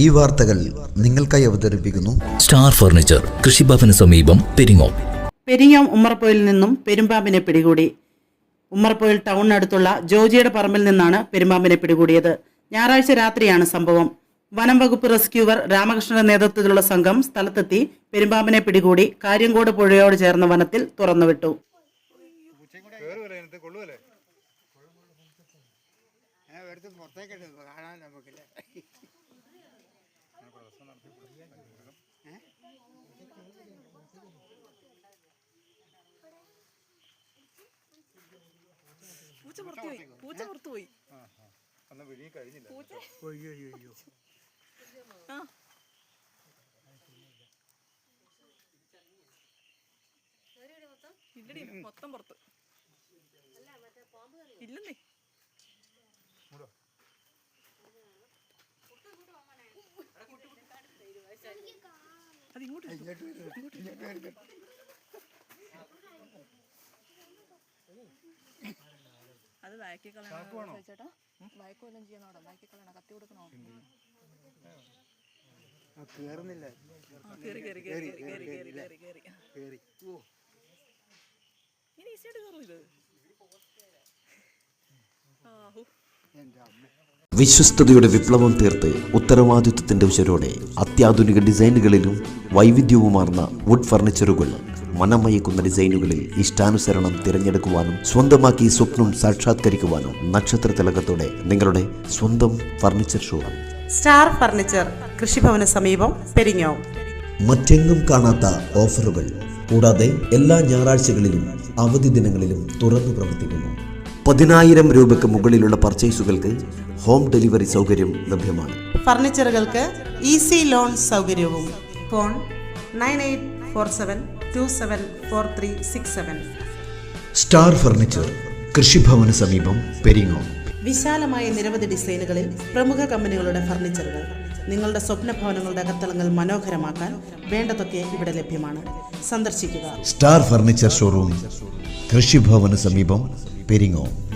ഈ വാർത്തകൾ നിങ്ങൾക്കായി അവതരിപ്പിക്കുന്നു സ്റ്റാർ ഫർണിച്ചർ കൃഷിഭവന് സമീപം പെരിങ്ങോം. പെരിങ്ങോം ഉമ്മർപ്പോയിൽ നിന്നും പെരുമ്പാമ്പിനെ പിടികൂടി. ഉമ്മർപ്പോയിൽ ടൗണിനടുത്തുള്ള ജോജിയുടെ പറമ്പിൽ നിന്നാണ് പെരുമ്പാമ്പിനെ പിടികൂടിയത്. ഞായറാഴ്ച രാത്രിയാണ് സംഭവം. വനം വകുപ്പ് റെസ്ക്യൂവർ രാമകൃഷ്ണന്റെ നേതൃത്വത്തിലുള്ള സംഘം സ്ഥലത്തെത്തി പെരുമ്പാമ്പിനെ പിടികൂടി കാര്യങ്കോട് പുഴയോട് ചേർന്ന വനത്തിൽ തുറന്നുവിട്ടു. എടുത്ത് പുറത്തേക്ക് കാണാൻ നമുക്കില്ല. പൂച്ച പുറത്തു പോയി. പൂച്ച പുറത്തു പോയി. ആ ഇല്ലടി മൊത്തം പുറത്ത്. ഇല്ലെന്നേ. അത് ഇങ്ങോട്ട് ഇങ്ങോട്ട് അത് വഴക്കി കളയണോ ചേട്ടാ വഴക്കോ എല്ലാം ചെയ്യണോ വഴക്കി കളയണോ കത്തി കൊടുക്കണോ കേറുന്നില്ല ഇനി വിശ്വസ്തയുടെ വിപ്ലവം തീർത്ത് ഉത്തരവാദിത്വത്തിന്റെ ഉച്ചരോടെ അത്യാധുനിക ഡിസൈനുകളിലും വൈവിധ്യവുമാർന്ന വുഡ് ഫർണിച്ചറുകൾ മനമയക്കുന്ന ഡിസൈനുകളിൽ ഇഷ്ടാനുസരണം തിരഞ്ഞെടുക്കുവാനും സ്വന്തമാക്കി സ്വപ്നം സാക്ഷാത്കരിക്കുവാനും നക്ഷത്ര തിലകത്തോടെ നിങ്ങളുടെ സ്വന്തം ഫർണിച്ചർ ഷോ സ്റ്റാർ ഫർണിച്ചർ കൃഷിഭവന സമീപം പെരിഞ്ഞോ. മറ്റെങ്ങും കാണാത്ത ഓഫറുകൾ കൂടാതെ എല്ലാ ഞായറാഴ്ചകളിലും അവധി ദിനങ്ങളിലും തുറന്നു പ്രവർത്തിക്കുന്നു. പതിനായിരം രൂപയ്ക്ക് മുകളിലുള്ള പർച്ചേസുകൾക്ക് ഹോം ഡെലിവറി സൗകര്യം ലഭ്യമാണ്. ഫർണിച്ചറുകൾക്ക് ഈസി ലോൺ സൗകര്യവും. Phone nine eight four seven two seven four three six seven. Star furniture കൃഷിഭവന് സമീപം പെരിങ്ങോ. വിശാലമായ നിരവധി ഡിസൈനുകളിൽ പ്രമുഖ കമ്പനികളുടെ ഫർണിച്ചറുകൾ നിങ്ങളുടെ സ്വപ്ന ഭവനങ്ങളുടെ അകത്തളങ്ങൾ മനോഹരമാക്കാൻ വേണ്ടതൊക്കെ ഇവിടെ ലഭ്യമാണ്. സന്ദർശിക്കുക. സ്റ്റാർ ഫർണിച്ചർ ഷോറൂം കൃഷിഭവന് സമീപം പെരിങ്ങോം.